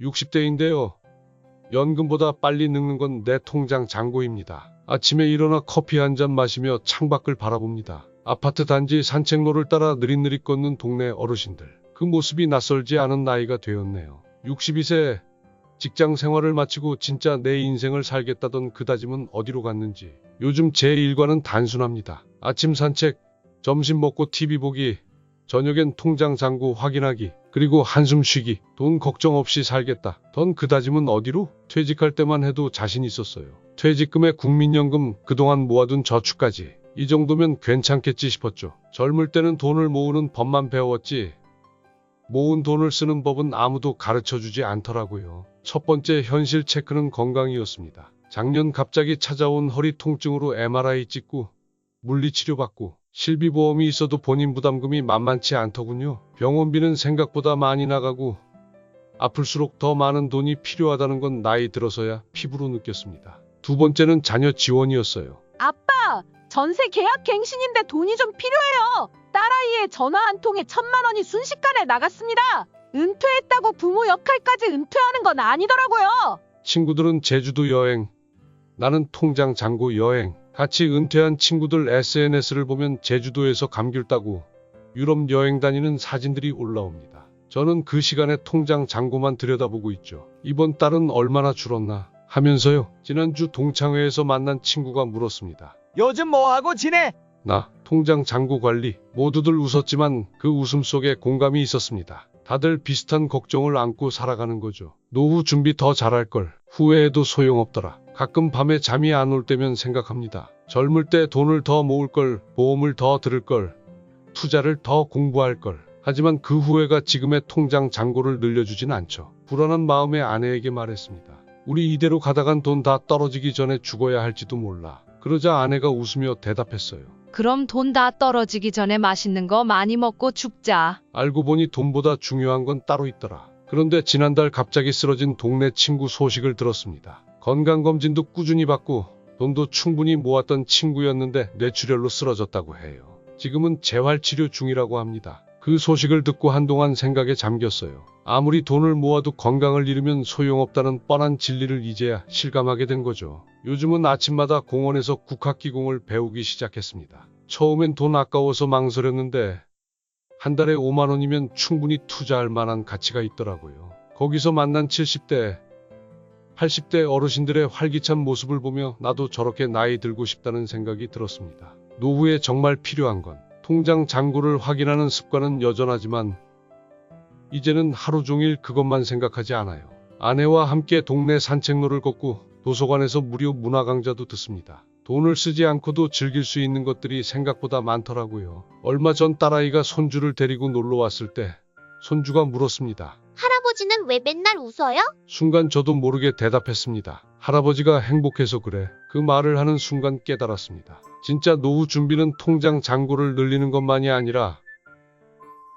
60대인데요. 연금보다 빨리 늙는 건 내 통장 잔고입니다. 아침에 일어나 커피 한 잔 마시며 창밖을 바라봅니다. 아파트 단지 산책로를 따라 느릿느릿 걷는 동네 어르신들. 그 모습이 낯설지 않은 나이가 되었네요. 62세 직장 생활을 마치고 진짜 내 인생을 살겠다던 그 다짐은 어디로 갔는지. 요즘 제 일과는 단순합니다. 아침 산책, 점심 먹고 TV 보기, 저녁엔 통장 잔고 확인하기, 그리고 한숨 쉬기, 돈 걱정 없이 살겠다. 던 그 다짐은 어디로? 퇴직할 때만 해도 자신 있었어요. 퇴직금에 국민연금 그동안 모아둔 저축까지. 이 정도면 괜찮겠지 싶었죠. 젊을 때는 돈을 모으는 법만 배웠지. 모은 돈을 쓰는 법은 아무도 가르쳐 주지 않더라고요. 첫 번째 현실 체크는 건강이었습니다. 작년 갑자기 찾아온 허리 통증으로 MRI 찍고 물리치료 받고 실비보험이 있어도 본인 부담금이 만만치 않더군요. 병원비는 생각보다 많이 나가고 아플수록 더 많은 돈이 필요하다는 건 나이 들어서야 피부로 느꼈습니다. 두 번째는 자녀 지원이었어요. 아빠, 전세 계약 갱신인데 돈이 좀 필요해요. 딸아이의 전화 한 통에 천만 원이 순식간에 나갔습니다. 은퇴했다고 부모 역할까지 은퇴하는 건 아니더라고요. 친구들은 제주도 여행, 나는 통장 잔고 여행. 같이 은퇴한 친구들 SNS를 보면 제주도에서 감귤 따고 유럽 여행 다니는 사진들이 올라옵니다. 저는 그 시간에 통장 잔고만 들여다보고 있죠. 이번 달은 얼마나 줄었나 하면서요. 지난주 동창회에서 만난 친구가 물었습니다. 요즘 뭐하고 지내? 나 통장 잔고 관리 모두들 웃었지만 그 웃음 속에 공감이 있었습니다. 다들 비슷한 걱정을 안고 살아가는 거죠. 노후 준비 더 잘할 걸 후회해도 소용없더라. 가끔 밤에 잠이 안 올 때면 생각합니다. 젊을 때 돈을 더 모을 걸, 보험을 더 들을 걸, 투자를 더 공부할 걸. 하지만 그 후회가 지금의 통장 잔고를 늘려주진 않죠. 불안한 마음에 아내에게 말했습니다. 우리 이대로 가다간 돈 다 떨어지기 전에 죽어야 할지도 몰라. 그러자 아내가 웃으며 대답했어요. 그럼 돈 다 떨어지기 전에 맛있는 거 많이 먹고 죽자. 알고 보니 돈보다 중요한 건 따로 있더라. 그런데 지난달 갑자기 쓰러진 동네 친구 소식을 들었습니다. 건강검진도 꾸준히 받고 돈도 충분히 모았던 친구였는데 뇌출혈로 쓰러졌다고 해요. 지금은 재활치료 중이라고 합니다. 그 소식을 듣고 한동안 생각에 잠겼어요. 아무리 돈을 모아도 건강을 잃으면 소용없다는 뻔한 진리를 이제야 실감하게 된 거죠. 요즘은 아침마다 공원에서 국학기공을 배우기 시작했습니다. 처음엔 돈 아까워서 망설였는데 한 달에 5만 원이면 충분히 투자할 만한 가치가 있더라고요. 거기서 만난 70대, 80대 어르신들의 활기찬 모습을 보며 나도 저렇게 나이 들고 싶다는 생각이 들었습니다. 노후에 정말 필요한 건 통장 잔고를 확인하는 습관은 여전하지만 이제는 하루 종일 그것만 생각하지 않아요. 아내와 함께 동네 산책로를 걷고 도서관에서 무료 문화 강좌도 듣습니다. 돈을 쓰지 않고도 즐길 수 있는 것들이 생각보다 많더라고요. 얼마 전 딸아이가 손주를 데리고 놀러 왔을 때 손주가 물었습니다. 할아 버지는 왜 맨날 웃어요? 순간 저도 모르게 대답했습니다. 할아버지가 행복해서 그래. 그 말을 하는 순간 깨달았습니다. 진짜 노후 준비는 통장 잔고를 늘리는 것만이 아니라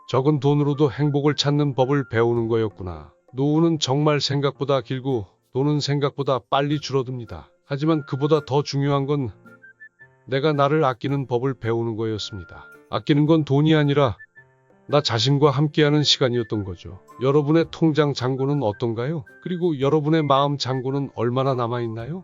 적은 돈으로도 행복을 찾는 법을 배우는 거였구나. 노후는 정말 생각보다 길고 돈은 생각보다 빨리 줄어듭니다. 하지만 그보다 더 중요한 건 내가 나를 아끼는 법을 배우는 거였습니다. 아끼는 건 돈이 아니라 나 자신과 함께하는 시간이었던 거죠. 여러분의 통장 잔고는 어떤가요? 그리고 여러분의 마음 잔고는 얼마나 남아있나요?